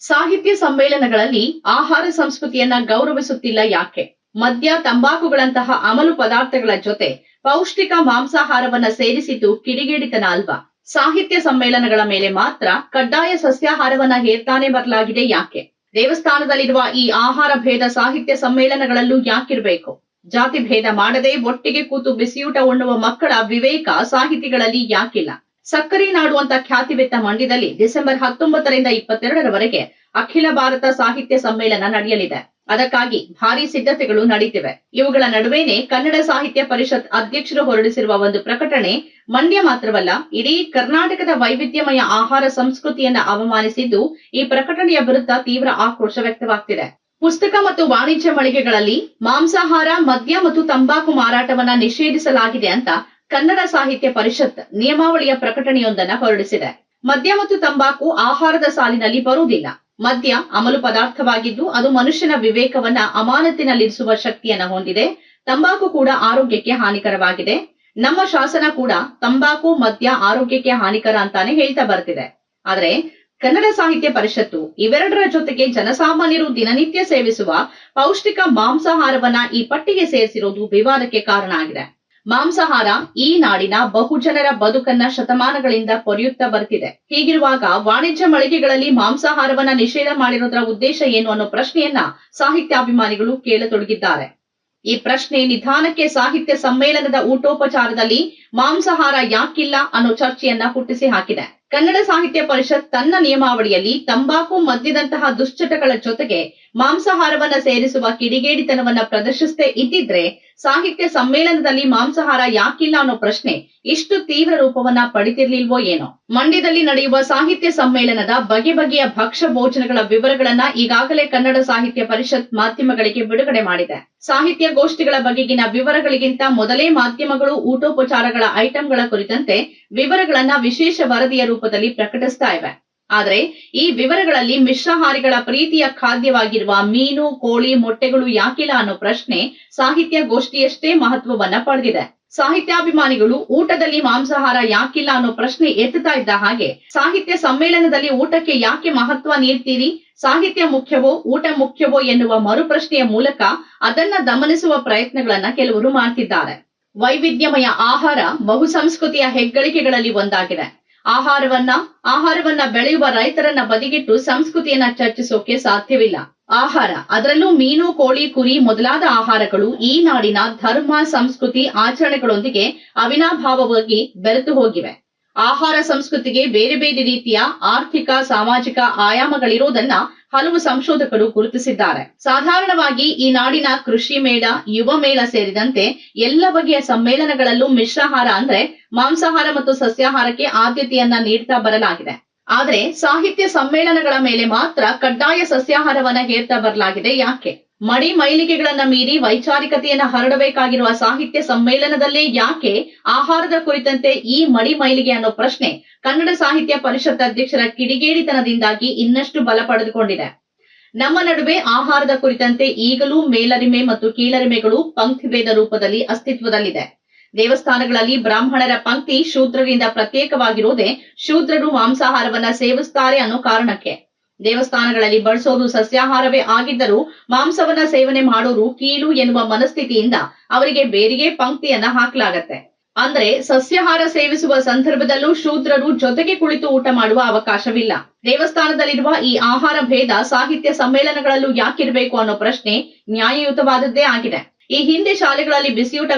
ಸಾಹಿತ್ಯ ಸಮ್ಮೇಳನಗಳಲ್ಲಿ ಆಹಾರ ಸಂಸ್ಕೃತಿಯನ್ನ ಗೌರವಿಸುತ್ತಿಲ್ಲ ಯಾಕೆ? ಮದ್ಯ, ತಂಬಾಕುಗಳಂತಹ ಅಮಲು ಪದಾರ್ಥಗಳ ಜೊತೆ ಪೌಷ್ಟಿಕ ಮಾಂಸಾಹಾರವನ್ನ ಸೇರಿಸಿದ್ದು ಕಿಡಿಗೇಡಿತನ ಅಲ್ವಾ? ಸಾಹಿತ್ಯ ಸಮ್ಮೇಳನಗಳ ಮೇಲೆ ಮಾತ್ರ ಕಡ್ಡಾಯ ಸಸ್ಯಾಹಾರವನ್ನ ಹೇರ್ತಾನೆ ಬರಲಾಗಿದೆ ಯಾಕೆ? ದೇವಸ್ಥಾನದಲ್ಲಿರುವ ಈ ಆಹಾರ ಭೇದ ಸಾಹಿತ್ಯ ಸಮ್ಮೇಳನಗಳಲ್ಲೂ ಯಾಕಿರ್ಬೇಕು? ಜಾತಿ ಭೇದ ಮಾಡದೆ ಒಟ್ಟಿಗೆ ಕೂತು ಬಿಸಿಯೂಟ ಉಣ್ಣುವ ಮಕ್ಕಳ ವಿವೇಕ ಸಾಹಿತಿಗಳಲ್ಲಿ ಯಾಕಿಲ್ಲ? ಸಕ್ಕರೆ ನಾಡು ಅಂತ ಖ್ಯಾತಿವೆತ್ತ ಮಂಡ್ಯದಲ್ಲಿ ಡಿಸೆಂಬರ್ ಹತ್ತೊಂಬತ್ತರಿಂದ ಇಪ್ಪತ್ತೆರಡರವರೆಗೆ ಅಖಿಲ ಭಾರತ ಸಾಹಿತ್ಯ ಸಮ್ಮೇಳನ ನಡೆಯಲಿದೆ. ಅದಕ್ಕಾಗಿ ಭಾರಿ ಸಿದ್ಧತೆಗಳು ನಡೀತಿವೆ. ಇವುಗಳ ನಡುವೆನೆ ಕನ್ನಡ ಸಾಹಿತ್ಯ ಪರಿಷತ್ ಅಧ್ಯಕ್ಷರು ಹೊರಡಿಸಿರುವ ಒಂದು ಪ್ರಕಟಣೆ ಮಂಡ್ಯ ಮಾತ್ರವಲ್ಲ, ಇಡೀ ಕರ್ನಾಟಕದ ವೈವಿಧ್ಯಮಯ ಆಹಾರ ಸಂಸ್ಕೃತಿಯನ್ನ ಅವಮಾನಿಸಿದ್ದು ಈ ಪ್ರಕಟಣೆಯ ವಿರುದ್ಧ ತೀವ್ರ ಆಕ್ರೋಶ ವ್ಯಕ್ತವಾಗ್ತಿದೆ. ಪುಸ್ತಕ ಮತ್ತು ವಾಣಿಜ್ಯ ಮಳಿಗೆಗಳಲ್ಲಿ ಮಾಂಸಾಹಾರ, ಮದ್ಯ ಮತ್ತು ತಂಬಾಕು ಮಾರಾಟವನ್ನ ನಿಷೇಧಿಸಲಾಗಿದೆ ಅಂತ ಕನ್ನಡ ಸಾಹಿತ್ಯ ಪರಿಷತ್ ನಿಯಮಾವಳಿಯ ಪ್ರಕಟಣೆಯೊಂದನ್ನ ಹೊರಡಿಸಿದೆ. ಮದ್ಯ ಮತ್ತು ತಂಬಾಕು ಆಹಾರದ ಸಾಲಿನಲ್ಲಿ ಬರುವುದಿಲ್ಲ. ಮದ್ಯ ಅಮಲು ಪದಾರ್ಥವಾಗಿದ್ದು, ಅದು ಮನುಷ್ಯನ ವಿವೇಕವನ್ನ ಅಮಾನತಿನಲ್ಲಿರಿಸುವ ಶಕ್ತಿಯನ್ನ ಹೊಂದಿದೆ. ತಂಬಾಕು ಕೂಡ ಆರೋಗ್ಯಕ್ಕೆ ಹಾನಿಕರವಾಗಿದೆ. ನಮ್ಮ ಶಾಸನ ಕೂಡ ತಂಬಾಕು, ಮದ್ಯ ಆರೋಗ್ಯಕ್ಕೆ ಹಾನಿಕರ ಅಂತಾನೆ ಹೇಳ್ತಾ ಬರ್ತಿದೆ. ಆದ್ರೆ ಕನ್ನಡ ಸಾಹಿತ್ಯ ಪರಿಷತ್ತು ಇವೆರಡರ ಜೊತೆಗೆ ಜನಸಾಮಾನ್ಯರು ದಿನನಿತ್ಯ ಸೇವಿಸುವ ಪೌಷ್ಟಿಕ ಮಾಂಸಾಹಾರವನ್ನ ಈ ಪಟ್ಟಿಗೆ ಸೇರಿಸಿರುವುದು ವಿವಾದಕ್ಕೆ ಕಾರಣ ಆಗಿದೆ. ಮಾಂಸಾಹಾರ ಈ ನಾಡಿನ ಬಹುಜನರ ಬದುಕನ್ನ ಶತಮಾನಗಳಿಂದ ಪೊರೆಯುತ್ತಾ ಬರ್ತಿದೆ. ಹೀಗಿರುವಾಗ ವಾಣಿಜ್ಯ ಮಳಿಗೆಗಳಲ್ಲಿ ಮಾಂಸಾಹಾರವನ್ನ ನಿಷೇಧ ಮಾಡಿರೋದ್ರ ಉದ್ದೇಶ ಏನು ಅನ್ನೋ ಪ್ರಶ್ನೆಯನ್ನ ಸಾಹಿತ್ಯಾಭಿಮಾನಿಗಳು ಕೇಳತೊಡಗಿದ್ದಾರೆ. ಈ ಪ್ರಶ್ನೆ ನಿಧಾನಕ್ಕೆ ಸಾಹಿತ್ಯ ಸಮ್ಮೇಳನದ ಊಟೋಪಚಾರದಲ್ಲಿ ಮಾಂಸಾಹಾರ ಯಾಕಿಲ್ಲ ಅನ್ನೋ ಚರ್ಚೆಯನ್ನ ಹುಟ್ಟಿಸಿ ಹಾಕಿದೆ. ಕನ್ನಡ ಸಾಹಿತ್ಯ ಪರಿಷತ್ ತನ್ನ ನಿಯಮಾವಳಿಯಲ್ಲಿ ತಂಬಾಕು ಮದ್ಯದಂತಹ ದುಶ್ಚಟಗಳ ಜೊತೆಗೆ ಮಾಂಸಾಹಾರವನ್ನ ಸೇರಿಸುವ ಕಿಡಿಗೇಡಿತನವನ್ನ ಪ್ರದರ್ಶಿಸದೇ ಇದ್ದಿದ್ರೆ ಸಾಹಿತ್ಯ ಸಮ್ಮೇಳನದಲ್ಲಿ ಮಾಂಸಾಹಾರ ಯಾಕಿಲ್ಲ ಅನ್ನೋ ಪ್ರಶ್ನೆ ಇಷ್ಟು ತೀವ್ರ ರೂಪವನ್ನ ಪಡಿತಿರ್ಲಿಲ್ವೋ ಏನೋ. ಮಂಡ್ಯದಲ್ಲಿ ನಡೆಯುವ ಸಾಹಿತ್ಯ ಸಮ್ಮೇಳನದ ಬಗೆ ಬಗೆಯ ಭಕ್ಷ್ಯ ಭೋಜನಗಳ ವಿವರಗಳನ್ನ ಈಗಾಗಲೇ ಕನ್ನಡ ಸಾಹಿತ್ಯ ಪರಿಷತ್ ಮಾಧ್ಯಮಗಳಿಗೆ ಬಿಡುಗಡೆ ಮಾಡಿದೆ. ಸಾಹಿತ್ಯ ಗೋಷ್ಠಿಗಳ ಬಗೆಗಿನ ವಿವರಗಳಿಗಿಂತ ಮೊದಲೇ ಮಾಧ್ಯಮಗಳು ಊಟೋಪಚಾರಗಳ ಐಟಂಗಳ ಕುರಿತಂತೆ ವಿವರಗಳನ್ನ ವಿಶೇಷ ವರದಿಯ ರೂಪದಲ್ಲಿ ಪ್ರಕಟಿಸ್ತಾ ಇವೆ. ಆದ್ರೆ ಈ ವಿವರಗಳಲ್ಲಿ ಮಿಶ್ರಹಾರಿಗಳ ಪ್ರೀತಿಯ ಖಾದ್ಯವಾಗಿರುವ ಮೀನು, ಕೋಳಿ, ಮೊಟ್ಟೆಗಳು ಯಾಕಿಲ್ಲ ಅನ್ನೋ ಪ್ರಶ್ನೆ ಸಾಹಿತ್ಯ ಗೋಷ್ಠಿಯಷ್ಟೇ ಮಹತ್ವವನ್ನ ಪಡೆದಿದೆ. ಸಾಹಿತ್ಯಾಭಿಮಾನಿಗಳು ಊಟದಲ್ಲಿ ಮಾಂಸಾಹಾರ ಯಾಕಿಲ್ಲ ಅನ್ನೋ ಪ್ರಶ್ನೆ ಎತ್ತುತ್ತಾ ಇದ್ದ ಹಾಗೆ ಸಾಹಿತ್ಯ ಸಮ್ಮೇಳನದಲ್ಲಿ ಊಟಕ್ಕೆ ಯಾಕೆ ಮಹತ್ವ ನೀಡ್ತೀರಿ? ಸಾಹಿತ್ಯ ಮುಖ್ಯವೋ, ಊಟ ಮುಖ್ಯವೋ ಎನ್ನುವ ಮರುಪ್ರಶ್ನೆಯ ಮೂಲಕ ಅದನ್ನ ದಮನಿಸುವ ಪ್ರಯತ್ನಗಳನ್ನ ಕೆಲವರು ಮಾಡ್ತಿದ್ದಾರೆ. ವೈವಿಧ್ಯಮಯ ಆಹಾರ ಬಹುಸಂಸ್ಕೃತಿಯ ಹೆಗ್ಗಳಿಕೆಗಳಲ್ಲಿ ಒಂದಾಗಿದೆ. ಆಹಾರವನ್ನ ಆಹಾರವನ್ನ ಬೆಳೆಯುವ ರೈತರನ್ನ ಬದಿಗಿಟ್ಟು ಸಂಸ್ಕೃತಿಯನ್ನ ಚರ್ಚಿಸೋಕೆ ಸಾಧ್ಯವಿಲ್ಲ. ಆಹಾರ, ಅದರಲ್ಲೂ ಮೀನು, ಕೋಳಿ, ಕುರಿ ಮೊದಲಾದ ಆಹಾರಗಳು ಈ ನಾಡಿನ ಧರ್ಮ, ಸಂಸ್ಕೃತಿ, ಆಚರಣೆಗಳೊಂದಿಗೆ ಅವಿನಾಭಾವವಾಗಿ ಬೆರೆತು ಹೋಗಿವೆ. ಆಹಾರ ಸಂಸ್ಕೃತಿಗೆ ಬೇರೆ ಬೇರೆ ರೀತಿಯ ಆರ್ಥಿಕ, ಸಾಮಾಜಿಕ ಆಯಾಮಗಳಿರೋದನ್ನ ಹಲವು ಸಂಶೋಧಕರು ಗುರುತಿಸಿದ್ದಾರೆ. ಸಾಧಾರಣವಾಗಿ ಈ ನಾಡಿನ ಕೃಷಿ ಮೇಳ, ಯುವ ಮೇಳ ಸೇರಿದಂತೆ ಎಲ್ಲ ಬಗೆಯ ಸಮ್ಮೇಳನಗಳಲ್ಲೂ ಮಿಶ್ರಾಹಾರ ಅಂದ್ರೆ ಮಾಂಸಾಹಾರ ಮತ್ತು ಸಸ್ಯಾಹಾರಕ್ಕೆ ಆದ್ಯತೆಯನ್ನ ನೀಡ್ತಾ ಬರಲಾಗಿದೆ. ಆದ್ರೆ ಸಾಹಿತ್ಯ ಸಮ್ಮೇಳನಗಳ ಮೇಲೆ ಮಾತ್ರ ಕಡ್ಡಾಯ ಸಸ್ಯಾಹಾರವನ್ನ ಹೇರ್ತಾ ಬರಲಾಗಿದೆ ಯಾಕೆ? ಮಡಿ ಮೈಲಿಗೆಗಳನ್ನ ಮೀರಿ ವೈಚಾರಿಕತೆಯನ್ನ ಹರಡಬೇಕಾಗಿರುವ ಸಾಹಿತ್ಯ ಸಮ್ಮೇಳನದಲ್ಲಿ ಯಾಕೆ ಆಹಾರದ ಕುರಿತಂತೆ ಈ ಮಡಿ ಮೈಲಿಗೆ ಅನ್ನೋ ಪ್ರಶ್ನೆ ಕನ್ನಡ ಸಾಹಿತ್ಯ ಪರಿಷತ್ ಅಧ್ಯಕ್ಷರ ಕಿಡಿಗೇಡಿತನದಿಂದಾಗಿ ಇನ್ನಷ್ಟು ಬಲ ಪಡೆದುಕೊಂಡಿದೆ. ನಮ್ಮ ನಡುವೆ ಆಹಾರದ ಕುರಿತಂತೆ ಈಗಲೂ ಮೇಲರಿಮೆ ಮತ್ತು ಕೀಳರಿಮೆಗಳು ಪಂಕ್ತಿಭೇದ ರೂಪದಲ್ಲಿ ಅಸ್ತಿತ್ವದಲ್ಲಿದೆ. ದೇವಸ್ಥಾನಗಳಲ್ಲಿ ಬ್ರಾಹ್ಮಣರ ಪಂಕ್ತಿ ಶೂದ್ರರಿಂದ ಪ್ರತ್ಯೇಕವಾಗಿರೋದೇ ಶೂದ್ರರು ಮಾಂಸಾಹಾರವನ್ನ ಸೇವಿಸ್ತಾರೆ ಅನ್ನೋ ಕಾರಣಕ್ಕೆ. ದೇವಸ್ಥಾನಗಳಲ್ಲಿ ಬಳಸೋದು ಸಸ್ಯಾಹಾರವೇ ಆಗಿದ್ದರೂ ಮಾಂಸವನ್ನ ಸೇವನೆ ಮಾಡೋರು ಕೀಳು ಎನ್ನುವ ಮನಸ್ಥಿತಿಯಿಂದ ಅವರಿಗೆ ಬೇರಿಗೆ ಪಂಕ್ತಿಯನ್ನ ಹಾಕಲಾಗತ್ತೆ. ಅಂದ್ರೆ ಸಸ್ಯಾಹಾರ ಸೇವಿಸುವ ಸಂದರ್ಭದಲ್ಲೂ ಶೂದ್ರರು ಜೊತೆಗೆ ಕುಳಿತು ಊಟ ಮಾಡುವ ಅವಕಾಶವಿಲ್ಲ. ದೇವಸ್ಥಾನದಲ್ಲಿರುವ ಈ ಆಹಾರ ಭೇದ ಸಾಹಿತ್ಯ ಸಮ್ಮೇಳನಗಳಲ್ಲೂ ಯಾಕಿರಬೇಕು ಅನ್ನೋ ಪ್ರಶ್ನೆ ನ್ಯಾಯಯುತವಾದದ್ದೇ ಆಗಿದೆ. ಈ ಹಿಂದೆ ಶಾಲೆಗಳಲ್ಲಿ ಬಿಸಿಯೂಟ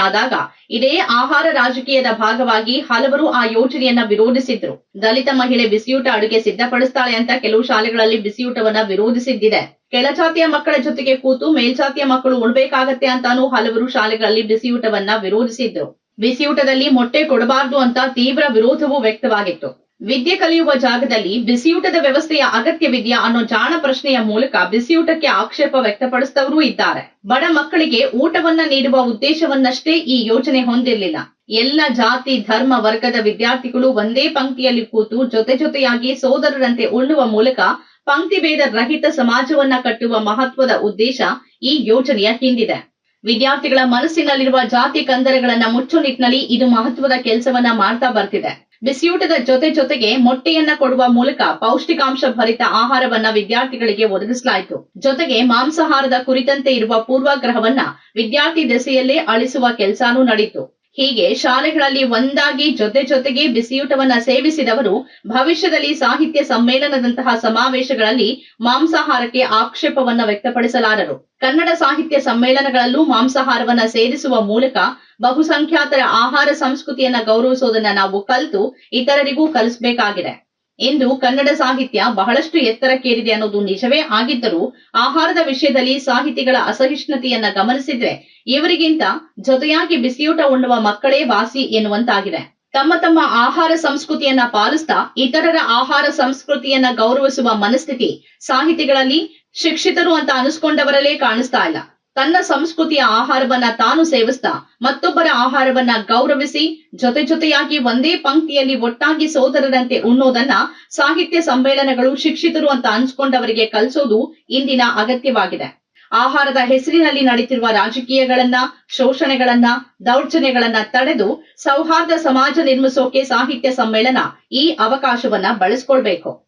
ಆದಾಗ ಇದೇ ಆಹಾರ ರಾಜಕೀಯದ ಭಾಗವಾಗಿ ಹಲವರು ಆ ಯೋಜನೆಯನ್ನ ವಿರೋಧಿಸಿದ್ರು. ದಲಿತ ಮಹಿಳೆ ಬಿಸಿಯೂಟ ಅಡುಗೆ ಸಿದ್ಧಪಡಿಸ್ತಾಳೆ ಅಂತ ಕೆಲವು ಶಾಲೆಗಳಲ್ಲಿ ಬಿಸಿಯೂಟವನ್ನ ವಿರೋಧಿಸಿದ್ದಿದೆ. ಕೆಳಜಾತಿಯ ಮಕ್ಕಳ ಜೊತೆಗೆ ಕೂತು ಮೇಲ್ಜಾತಿಯ ಮಕ್ಕಳು ಉಣ್ಬೇಕಾಗತ್ತೆ ಅಂತಾನೂ ಹಲವರು ಶಾಲೆಗಳಲ್ಲಿ ಬಿಸಿಯೂಟವನ್ನ ವಿರೋಧಿಸಿದ್ರು. ಬಿಸಿಯೂಟದಲ್ಲಿ ಮೊಟ್ಟೆ ಕೊಡಬಾರ್ದು ಅಂತ ತೀವ್ರ ವಿರೋಧವೂ ವ್ಯಕ್ತವಾಗಿತ್ತು. ವಿದ್ಯೆ ಕಲಿಯುವ ಜಾಗದಲ್ಲಿ ಬಿಸಿಯೂಟದ ವ್ಯವಸ್ಥೆಯ ಅಗತ್ಯವಿದೆಯಾ ಅನ್ನೋ ಜಾಣ ಪ್ರಶ್ನೆಯ ಮೂಲಕ ಬಿಸಿಯೂಟಕ್ಕೆ ಆಕ್ಷೇಪ ವ್ಯಕ್ತಪಡಿಸಿದವರೂ ಇದ್ದಾರೆ. ಬಡ ಮಕ್ಕಳಿಗೆ ಊಟವನ್ನ ನೀಡುವ ಉದ್ದೇಶವನ್ನಷ್ಟೇ ಈ ಯೋಜನೆ ಹೊಂದಿರಲಿಲ್ಲ. ಎಲ್ಲ ಜಾತಿ, ಧರ್ಮ ವರ್ಗದ ವಿದ್ಯಾರ್ಥಿಗಳು ಒಂದೇ ಪಂಕ್ತಿಯಲ್ಲಿ ಕೂತು ಜೊತೆ ಜೊತೆಯಾಗಿ ಸೋದರರಂತೆ ಉಳ್ಳುವ ಮೂಲಕ ಪಂಕ್ತಿ ಭೇದ ರಹಿತ ಸಮಾಜವನ್ನ ಕಟ್ಟುವ ಮಹತ್ವದ ಉದ್ದೇಶ ಈ ಯೋಜನೆಯ ಹಿಂದಿದೆ. ವಿದ್ಯಾರ್ಥಿಗಳ ಮನಸ್ಸಿನಲ್ಲಿರುವ ಜಾತಿ ಕಂದರಗಳನ್ನ ಮುಚ್ಚು ನಿಟ್ಟಿನಲ್ಲಿ ಇದು ಮಹತ್ವದ ಕೆಲಸವನ್ನ ಮಾಡ್ತಾ ಬರ್ತಿದೆ. ಬಿಸಿಯೂಟದ ಜೊತೆ ಜೊತೆಗೆ ಮೊಟ್ಟೆಯನ್ನ ಕೊಡುವ ಮೂಲಕ ಪೌಷ್ಟಿಕಾಂಶ ಭರಿತ ಆಹಾರವನ್ನ ವಿದ್ಯಾರ್ಥಿಗಳಿಗೆ ಒದಗಿಸಲಾಯಿತು. ಜೊತೆಗೆ ಮಾಂಸಾಹಾರದ ಕುರಿತಂತೆ ಇರುವ ಪೂರ್ವಾಗ್ರಹವನ್ನ ವಿದ್ಯಾರ್ಥಿ ದೆಸೆಯಲ್ಲೇ ಅಳಿಸುವ ಕೆಲಸನೂ ನಡೆಯಿತು ಹೀಗೆ ಶಾಲೆಗಳಲ್ಲಿ ಒಂದಾಗಿ ಜೊತೆ ಜೊತೆಗೆ ಬಿಸಿಯೂಟವನ್ನ ಸೇವಿಸಿದವರು ಭವಿಷ್ಯದಲ್ಲಿ ಸಾಹಿತ್ಯ ಸಮ್ಮೇಳನದಂತಹ ಸಮಾವೇಶಗಳಲ್ಲಿ ಮಾಂಸಾಹಾರಕ್ಕೆ ಆಕ್ಷೇಪವನ್ನ ವ್ಯಕ್ತಪಡಿಸಲಾರರು. ಕನ್ನಡ ಸಾಹಿತ್ಯ ಸಮ್ಮೇಳನಗಳಲ್ಲೂ ಮಾಂಸಾಹಾರವನ್ನ ಸೇರಿಸುವ ಮೂಲಕ ಬಹುಸಂಖ್ಯಾತರ ಆಹಾರ ಸಂಸ್ಕೃತಿಯನ್ನ ಗೌರವಿಸೋದನ್ನ ನಾವು ಕಲಿತು ಇತರರಿಗೂ ಕಲಿಸಬೇಕಾಗಿದೆ. ಇಂದು ಕನ್ನಡ ಸಾಹಿತ್ಯ ಬಹಳಷ್ಟು ಎತ್ತರಕ್ಕೇರಿದೆ ಅನ್ನೋದು ನಿಜವೇ ಆಗಿದ್ದರೂ ಆಹಾರದ ವಿಷಯದಲ್ಲಿ ಸಾಹಿತಿಗಳ ಅಸಹಿಷ್ಣುತೆಯನ್ನ ಗಮನಿಸಿದ್ರೆ ಇವರಿಗಿಂತ ಜೊತೆಯಾಗಿ ಬಿಸಿಯೂಟ ಉಣ್ಣುವ ಮಕ್ಕಳೇ ವಾಸಿ ಎನ್ನುವಂತಾಗಿದೆ. ತಮ್ಮ ತಮ್ಮ ಆಹಾರ ಸಂಸ್ಕೃತಿಯನ್ನ ಪಾಲಿಸ್ತಾ ಇತರರ ಆಹಾರ ಸಂಸ್ಕೃತಿಯನ್ನ ಗೌರವಿಸುವ ಮನಸ್ಥಿತಿ ಸಾಹಿತಿಗಳಲ್ಲಿ ಶಿಕ್ಷಿತರು ಅಂತ ಅನಿಸ್ಕೊಂಡವರಲ್ಲೇ ಕಾಣಿಸ್ತಾ ಇಲ್ಲ. ತನ್ನ ಸಂಸ್ಕೃತಿಯ ಆಹಾರವನ್ನ ತಾನು ಸೇವಿಸ್ತಾ ಮತ್ತೊಬ್ಬರ ಆಹಾರವನ್ನ ಗೌರವಿಸಿ ಜೊತೆ ಜೊತೆಯಾಗಿ ಒಂದೇ ಪಂಕ್ತಿಯಲ್ಲಿ ಒಟ್ಟಾಗಿ ಸೋದರರಂತೆ ಉಣ್ಣೋದನ್ನ ಸಾಹಿತ್ಯ ಸಮ್ಮೇಳನಗಳು ಶಿಕ್ಷಿತರು ಅಂತ ಅನ್ಸ್ಕೊಂಡವರಿಗೆ ಕಲಿಸೋದು ಇಂದಿನ ಅಗತ್ಯವಾಗಿದೆ. ಆಹಾರದ ಹೆಸರಿನಲ್ಲಿ ನಡೀತಿರುವ ರಾಜಕೀಯಗಳನ್ನ, ಶೋಷಣೆಗಳನ್ನ, ದೌರ್ಜನ್ಯಗಳನ್ನ ತಡೆದು ಸೌಹಾರ್ದ ಸಮಾಜ ನಿರ್ಮಿಸೋಕೆ ಸಾಹಿತ್ಯ ಸಮ್ಮೇಳನ ಈ ಅವಕಾಶವನ್ನ ಬಳಸ್ಕೊಳ್ಬೇಕು.